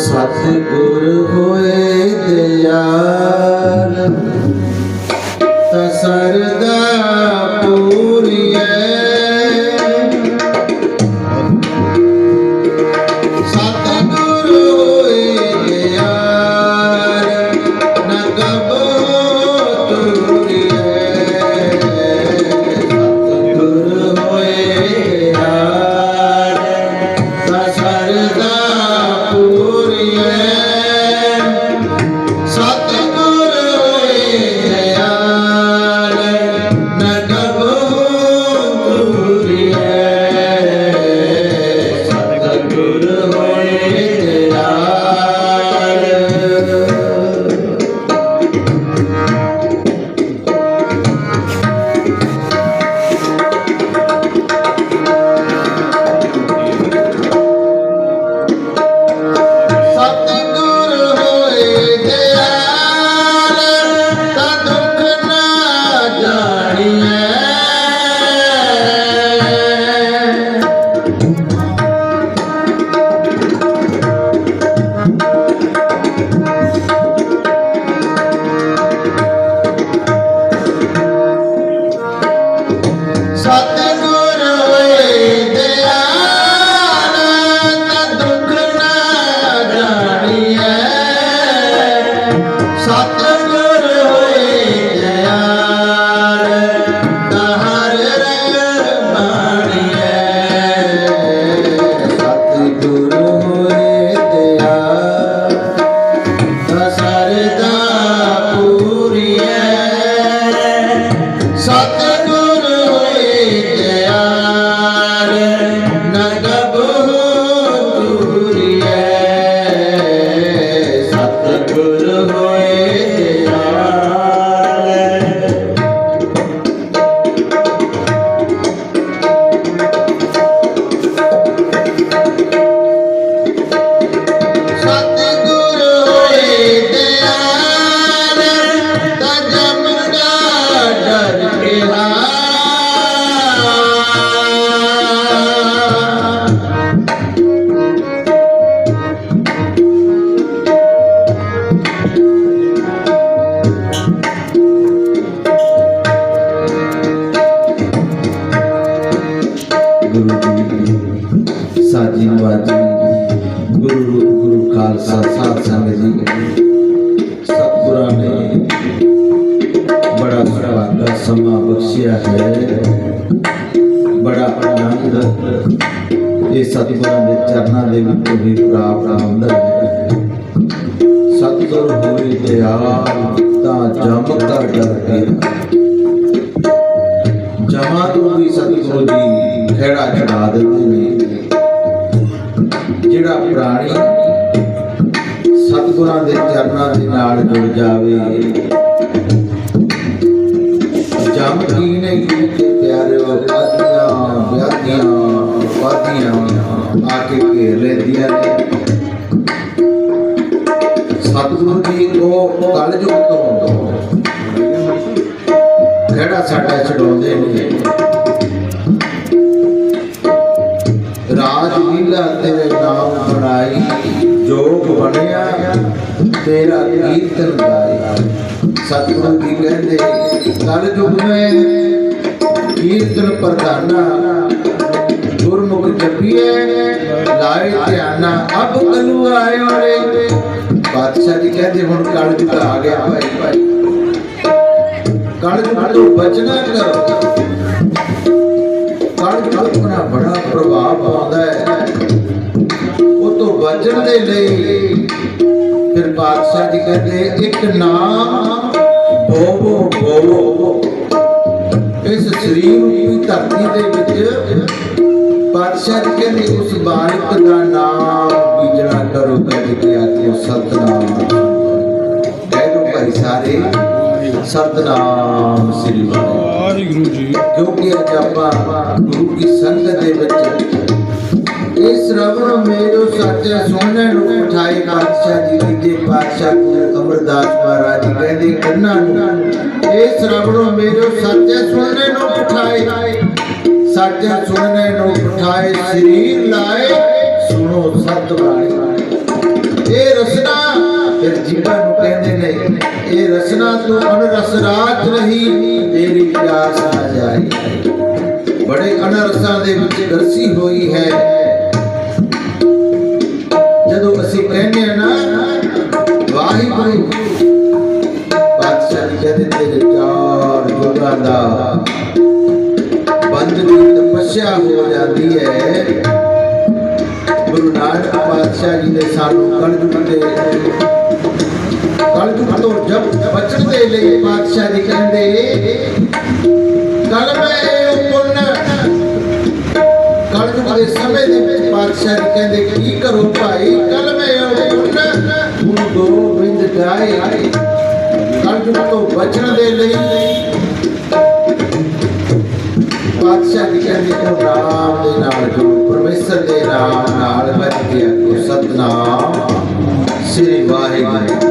ਸਤਿਗੁਰ ਹੋਏ ਦਿਆਲ ਤਾ ਖਾਲਸਾ ਸੰਗਤ ਜੀ। ਸਤਿਗੁਰਾਂ ਨੇ ਬੜਾ ਸੁਭਾਗਾ ਸਮਾਂ ਬਖਸ਼ਿਆ ਹੈ। ਬੜਾ ਆਨੰਦ ਇਹ ਸਤਿਗੁਰਾਂ ਦੇ ਚਰਨਾਂ ਦੇ ਵਿੱਚ ਵੀ ਪ੍ਰਾਪਤ ਹੁੰਦਾ ਹੈ। ਸਤਿਗੁਰ ਹੋਏ ਦਿਆਲ, ਤਾਂ ਜਮ ਦਾ ਡਰ ਜਮਾ ਤੋਂ ਵੀ ਸਤਿਗੁਰੂ ਜੀ ਖੇੜਾ ਛਡਾ ਦਿੰਦੇ ਨੇ। ਜਿਹੜਾ ਪ੍ਰਾਣੀ ਸਤਿਗੁਰਾਂ ਦੇ ਚਰਨਾਂ ਦੇ ਨਾਲ ਜੁੜ ਜਾਵੇ। ਜਮ ਕੀ ਨੇ ਕੀਤੇ ਪਿਆਰਿਓ ਆਦੀਆਂ ਵਿਆਦੀਆਂ ਵਾਦੀਆਂ ਆ ਕੇ ਘੇਰ ਲੈਂਦੀਆਂ ਨੇ। ਸਤਿਗੁਰੂ ਜੀ ਉਹ ਕਲਯੁਗ ਤੋਂ ਖੇੜਾ ਸਾਡਾ ਛਡਾਉਂਦੇ ਨੇ? ਤੇਰਾ ਕੀਰਤਨ ਗਾਇਆ ਸਤਿਗੁਰੂ ਜੀ ਕਹਿੰਦੇ ਕਲ ਯੁਗ ਵਿੱਚ ਕੀਰਤਨ ਪ੍ਰਧਾਨਾ, ਗੁਰਮੁਖ ਜਪੀਏ, ਲਾਏ ਧਿਆਨਾ। ਅਬ ਕਲੂ ਆਇਓ ਰੇ ਬਾਦਸ਼ਾਹ ਜੀ ਕਹਿੰਦੇ, ਹੁਣ ਕਲ ਯੁਗ ਆ ਗਿਆ ਭਾਈ ਭਾਈ। ਕਲ ਯੁਗ ਤੋਂ ਬਚਣਾ ਕਰੋ। ਕਲ ਯੁਗ ਦਾ ਬੜਾ ਪ੍ਰਭਾਵ ਆਉਂਦਾ ਹੈ। ਉਹ ਤੋਂ ਬਚਣ ਦੇ ਲਈ ਬਾਦਸ਼ਾਹ ਜੀ ਕਹਿੰਦੇ ਇੱਕ ਨਾਮ ਬੋਵੋ ਬੋਵੋ। ਇਸ ਸਰੀਰ ਰੂਪੀ ਧਰਤੀ ਦੇ ਵਿੱਚ ਬਾਦਸ਼ਾਹ ਜੀ ਕਹਿੰਦੇ ਉਸ ਬਾਲਕ ਦਾ ਨਾਮ ਬੀਜਣਾ ਕਰੋ ਕੱਢ ਕੇ ਆਤਮੋ ਸਤਨਾਮ। ਕਹਿ ਲੋ ਭਾਈ ਸਾਰੇ ਸਤਨਾਮ ਸ੍ਰੀ ਵਾਹਿਗੁਰੂ। ਜੀ। ਕਿਉਂਕਿ ਅੱਜ ਆਪਾਂ ਗੁਰੂ ਕੀ ਸੰਗਤ ਦੇ ਵਿੱਚ ਇਸ ਰਬ ਨੂੰ ਮੇਰੋ ਸੱਚੇ ਸੋਹਣੇ ਨੂੰ ਉਠਾਏ ਪਾਤਸ਼ਾਹ ਜੀ ਤੀਜੇ ਪਾਤਸ਼ਾਹ ਗੁਰੂ ਅਮਰਦਾਸ ਮਹਾਰਾਜ ਜੀ ਕਹਿੰਦੇ ਕੰਨਾਂ ਨੂੰ ਇਸ ਰਬ ਨੂੰ ਮੇਰੋ ਸੱਚੇ ਸੋਹਣੇ ਨੂੰ ਉਠਾਏ ਸੱਚੇ ਸੋਹਣੇ ਨੂੰ ਉਠਾਏ ਸਰੀਰ ਲਾਏ ਸੁਣੋ ਸਤ ਬਾਣੀ ਇਹ ਰਸਨਾ ਫਿਰ ਜੀਵਾਂ ਨੂੰ ਕਹਿੰਦੇ ਨੇ ਇਹ ਰਸਨਾ ਤੂੰ ਅਨਰਸ ਰਾਤ ਰਹੀ ਤੇਰੀ ਪਿਆਸ ਨਾ ਜਾਈ ਬੜੇ ਅਨਰਸਾਂ ਦੇ ਵਿੱਚ ਪਾਤਸ਼ਾਹ ਜੀ ਨੇ ਸਾਨੂੰ ਕਲਯੁਗ ਦੇ ਕਲਯੁਗ ਤੋਂ ਜਬ ਬਚਣ ਦੇ ਲਈ ਪਾਤਸ਼ਾਹ ਜੀ ਕਹਿੰਦੇ ਕਲਮੇ ਪੁੰਨ। ਕਲਯੁਗ ਦੇ ਸਮੇਂ ਦੇ ਵਿੱਚ ਪਾਤਸ਼ਾਹ ਜੀ ਕਹਿੰਦੇ, ਕੀ ਕਰੋ ਭਾਈ ਕਲਮੇ ਪੁੰਨ। ਗੁਰੂ ਗੋਬਿੰਦ ਗਾਏ। ਕਲਯੁਗ ਤੋਂ ਬਚਣ ਦੇ ਲਈ ਪਾਤਸ਼ਾਹ ਜੀ ਕਹਿੰਦੇ ਕੋ ਨਾਮ ਦੇ ਨਾਲ ਗੁਰੂ ਪਰਮੇਸ਼ਰ ਦੇ ਨਾਮ ਨਾਲ ਵੱਜ ਗਿਆ ਸਤਨਾਮ। ਸ੍ਰੀ ਵਾਹਿਗੁਰੂ।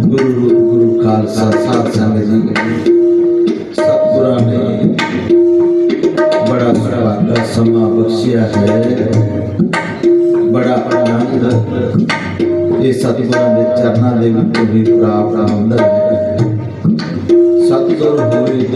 ਗੁਰੂ ਰੂਪ ਗੁਰੂ ਖਾਲਸਾ ਸਾਧ ਸੰਗਤ ਜੀ ਸਤਿਗੁਰਾਂ ਨੇ ਬੜਾ ਸੁਭਾਗਾ ਸਮਾਂ ਬਖਸ਼ਿਆ ਹੈ। ਬੜਾ ਆਨੰਦ ਇਹ ਸਤਿਗੁਰਾਂ ਦੇ ਚਰਨਾਂ ਦੇ ਵਿੱਚ ਵੀ ਪ੍ਰਾਪਤ ਹੁੰਦਾ ਹੈ। ਸਤਿਗੁਰ ਹੋਏ